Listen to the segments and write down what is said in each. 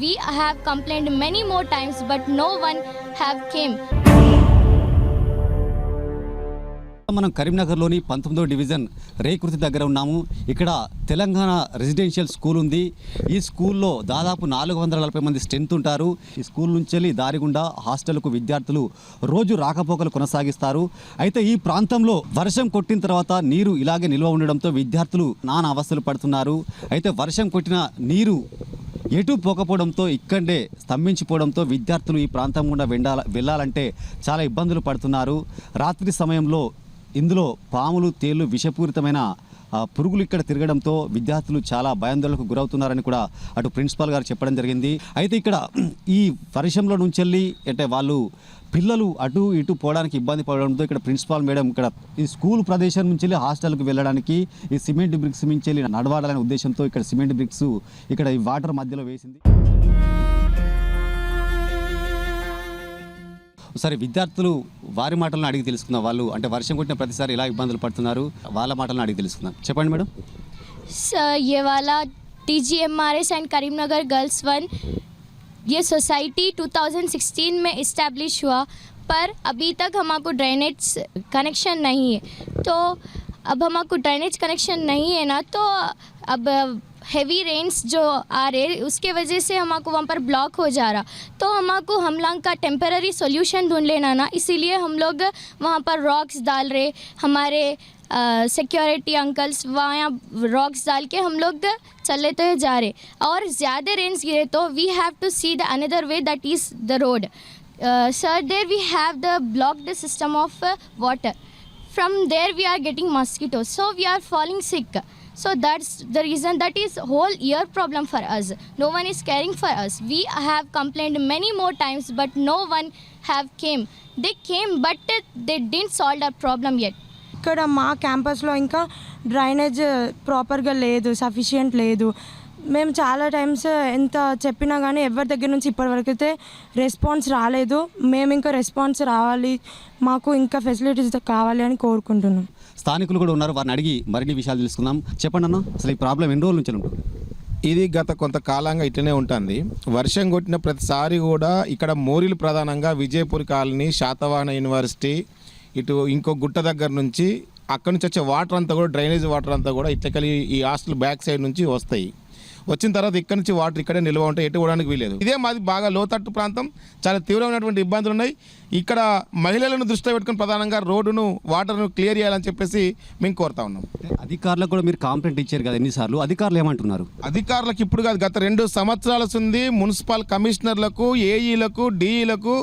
we have complained many more times but no one have came. మనం కరీంనగర్లోని పంతొమ్మిదో division Rekurthi దగ్గర ఉన్నాము. ఇక్కడ తెలంగాణ రెసిడెన్షియల్ స్కూల్ ఉంది. ఈ స్కూల్లో దాదాపు నాలుగు వందల నలభై మంది స్ట్రెంత్ ఉంటారు. ఈ స్కూల్ నుంచి వెళ్ళి దారిగుండా హాస్టల్కు విద్యార్థులు రోజు రాకపోకలు కొనసాగిస్తారు. అయితే ఈ ప్రాంతంలో వర్షం కొట్టిన తర్వాత నీరు ఇలాగే నిల్వ ఉండడంతో విద్యార్థులు నానా అవస్థలు పడుతున్నారు. అయితే వర్షం కొట్టిన నీరు ఎటు పోకపోవడంతో ఇక్కడే స్తంభించిపోవడంతో విద్యార్థులు ఈ ప్రాంతం గుండా వెండాల వెళ్ళాలంటే చాలా ఇబ్బందులు పడుతున్నారు. రాత్రి సమయంలో ఇందులో పాములు తేళ్ళు విషపూరితమైన పురుగులు ఇక్కడ తిరగడంతో విద్యార్థులు చాలా భయాందోళనకు గురవుతున్నారని కూడా అటు ప్రిన్సిపాల్ గారు చెప్పడం జరిగింది. అయితే ఇక్కడ ఈ పరిశ్రమలో నుంచి వెళ్ళి అంటే వాళ్ళు పిల్లలు అటు ఇటు పోవడానికి ఇబ్బంది పడడంతో ఇక్కడ ప్రిన్సిపాల్ మేడం ఇక్కడ ఈ స్కూల్ ప్రదేశం నుంచి వెళ్ళి హాస్టల్కి వెళ్ళడానికి ఈ సిమెంట్ బ్రిక్స్ నుంచి వెళ్ళి నడవాడాలనే ఉద్దేశంతో ఇక్కడ సిమెంట్ బ్రిక్స్ ఇక్కడ ఈ వాటర్ మధ్యలో వేసింది. సరే విద్యార్థులు వారి మాటలను అడిగి తెలుసుకుందాం వాళ్ళు అంటే వర్షం కొట్టిన ప్రతిసారి ఎలా ఇబ్బందులు పడుతున్నారు వాళ్ళ మాటలను అడిగి తెలుసుకుందాం చెప్పండి మేడం सर ये वाला T G M R S and Karimnagar girls one ये सोसाइटी 2016 में इस्टेब्लिश हुआ पर अभी तक हमको ड्रेनेज कनेक्शन नहीं है तो अब हमको ड्रेनेज कनेक्शन नहीं है ना तो अब हैवी रेन्स जो आ रहे उसके वजह से हमको वहाँ पर ब्लॉक हो जा रहा। तो हमको हम लोग का टेम्पररी सोल्यूशन ढूंढ लेना ना, इसीलिए हम लोग वहाँ पर रॉक्स डाल रहे, हमारे सिक्योरिटी अंकल्स वहाँ रॉक्स डाल के हम लोग चले तो जा रहे। और ज़्यादा रेंज गिरे तो we have to see the another way that is the road sir there we have the blocked system of water from there we are getting mosquitoes. So we are falling sick. so that's the reason that is whole year problem for us no one is caring for us we have complained many more times but no one have came they came but they didn't solve our problem yet ఇక్కడ మా క్యాంపస్లో ఇంకా drainage ప్రాపర్గా లేదు sufficient లేదు మేము చాలా times ఎంత చెప్పినా కానీ ఎవరి దగ్గర నుంచి ఇప్పటివరకు అయితే రెస్పాన్స్ రాలేదు. మేము ఇంకా రెస్పాన్స్ రావాలి. మాకు ఇంకా ఫెసిలిటీస్ కావాలి అని కోరుకుంటున్నాం. స్థానికులు కూడా ఉన్నారు. వారిని అడిగి మరిన్ని విషయాలు తెలుసుకుందాం. చెప్పండి అన్న అసలు ఈ ప్రాబ్లం ఎన్ని రోజుల నుంచి ఉంటుంది? ఇది గత కొంతకాలంగా ఇట్లనే ఉంటుంది. వర్షం కొట్టిన ప్రతిసారి కూడా ఇక్కడ మోరీలు ప్రధానంగా విజయపూర్ కాలనీ శాతవాహన యూనివర్సిటీ ఇటు ఇంకో గుట్ట దగ్గర నుంచి అక్కడ నుంచి వచ్చే వాటర్ అంతా కూడా డ్రైనేజ్ వాటర్ అంతా కూడా ఇట్లకెళ్ళి ఈ హాస్టల్ బ్యాక్ సైడ్ నుంచి వస్తాయి. వచ్చిన తర్వాత ఇక్కడ నుంచి వాటర్ ఇక్కడే నిల్వ ఉంటాయి ఎటు పోవడానికి వీలేదు ఇదే మాది బాగా లోతట్టు ప్రాంతం. చాలా తీవ్రమైనటువంటి ఇబ్బందులు ఉన్నాయి. ఇక్కడ మహిళలను దృష్టిలో పెట్టుకుని ప్రధానంగా రోడ్డును వాటర్ను క్లియర్ చేయాలని చెప్పేసి మేము కోరుతా ఉన్నాం. అధికారులకు కూడా మీరు కాంప్లైంట్ ఇచ్చారు కదా ఎన్నిసార్లు? అధికారులు ఏమంటున్నారు? అధికారులకు ఇప్పుడు కాదు గత రెండు సంవత్సరాల ఉంది మున్సిపల్ కమిషనర్లకు ఏఈలకు డిఈలకు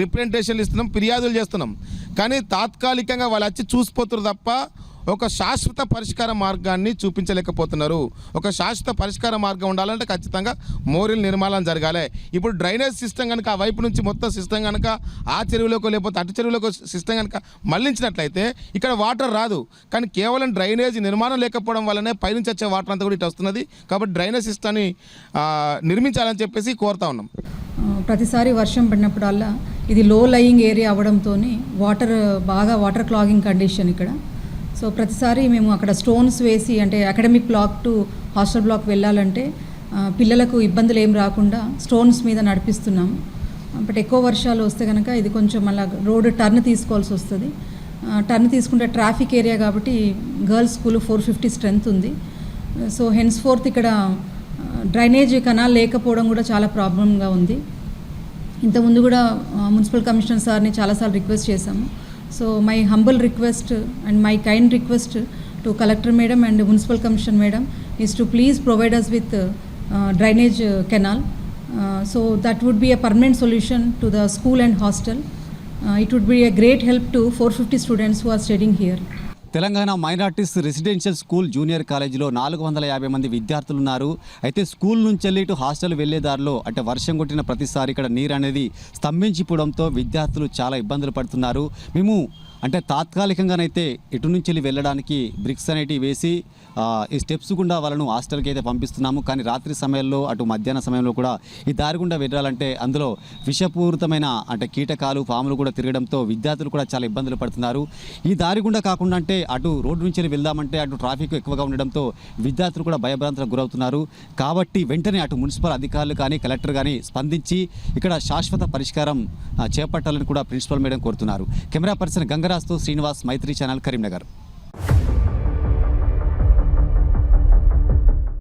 రిప్రజెంటేషన్లు ఇస్తున్నాం ఫిర్యాదులు చేస్తున్నాం. కానీ తాత్కాలికంగా వాళ్ళు వచ్చి చూసిపోతున్నారు తప్ప ఒక శాశ్వత పరిష్కార మార్గాన్ని చూపించలేకపోతున్నారు. ఒక శాశ్వత పరిష్కార మార్గం ఉండాలంటే ఖచ్చితంగా మోరీల నిర్మాణం జరగాలి. ఇప్పుడు డ్రైనేజ్ సిస్టమ్ కనుక ఆ వైపు నుంచి మొత్తం సిస్టమ్ కనుక ఆ చెరువులోకి లేకపోతే అటు చెరువులోకి సిస్టమ్ కనుక మళ్ళించినట్లయితే ఇక్కడ వాటర్ రాదు. కానీ కేవలం డ్రైనేజ్ నిర్మాణం లేకపోవడం వల్లనే పైనుంచి వచ్చే వాటర్ అంతా కూడా ఇటు వస్తున్నది. కాబట్టి డ్రైనేజ్ సిస్టమ్ని నిర్మించాలని చెప్పేసి కోరుతా ఉన్నాం. ప్రతిసారి వర్షం పడినప్పుడల్లా ఇది లో లయింగ్ ఏరియా అవడంతో వాటర్ బాగా వాటర్ క్లాగింగ్ కండిషన్ ఇక్కడ. సో ప్రతిసారి మేము అక్కడ స్టోన్స్ వేసి అంటే academic block to hostel block వెళ్ళాలంటే పిల్లలకు ఇబ్బందులు ఏం రాకుండా స్టోన్స్ మీద నడిపిస్తున్నాము బట్ ఎక్కువ వర్షాలు వస్తే కనుక ఇది కొంచెం మళ్ళీ రోడ్డు టర్న్ తీసుకోవాల్సి వస్తుంది. టర్న్ తీసుకుంటే ట్రాఫిక్ ఏరియా కాబట్టి girls school four fifty strength ఉంది. సో హెన్స్ ఫోర్త్ ఇక్కడ డ్రైనేజ్ కెనాల్ లేకపోవడం కూడా చాలా ప్రాబ్లంగా ఉంది. ఇంతకుముందు కూడా మున్సిపల్ కమిషనర్ సార్ని చాలాసార్లు రిక్వెస్ట్ చేశాము. So my humble request and my kind request to collector madam and municipal commissioner madam is to please provide us with drainage canal. So that would be a permanent solution to the school and hostel it would be be a great help to 450 students who are studying here Telangana minorities residential school junior కాలేజీలో నాలుగు వందల యాభై మంది విద్యార్థులు ఉన్నారు అయితే school నుంచి వెళ్ళి ఇటు హాస్టల్ వెళ్ళే దారిలో అంటే వర్షం కొట్టిన ప్రతిసారి ఇక్కడ నీరు అనేది స్తంభించిపోవడంతో విద్యార్థులు చాలా ఇబ్బందులు పడుతున్నారు. మేము అంటే తాత్కాలికంగానైతే ఇటు నుంచి వెళ్ళి వెళ్ళడానికి బ్రిక్స్ అనేటివి వేసి ఈ స్టెప్స్ గుండా వాళ్ళను హాస్టల్కి అయితే పంపిస్తున్నాము. కానీ రాత్రి సమయంలో అటు మధ్యాహ్న సమయంలో కూడా ఈ దారి గుండా వెళ్ళాలంటే అందులో విషపూరితమైన అంటే కీటకాలు పాములు కూడా తిరగడంతో విద్యార్థులు కూడా చాలా ఇబ్బందులు పడుతున్నారు. ఈ దారి గుండా కాకుండా అంటే అటు రోడ్డు నుంచి వెళ్ళి వెళ్దామంటే అటు ట్రాఫిక్ ఎక్కువగా ఉండడంతో విద్యార్థులు కూడా భయభ్రాంతులకు గురవుతున్నారు. కాబట్టి వెంటనే అటు మున్సిపల్ అధికారులు కానీ కలెక్టర్ కానీ స్పందించి ఇక్కడ శాశ్వత పరిష్కారం చేపట్టాలని కూడా ప్రిన్సిపల్ మేడం కోరుతున్నారు. కెమెరా పర్సన్ గంగరాజ్తో శ్రీనివాస్ మైత్రి ఛానల్ కరీంనగర్.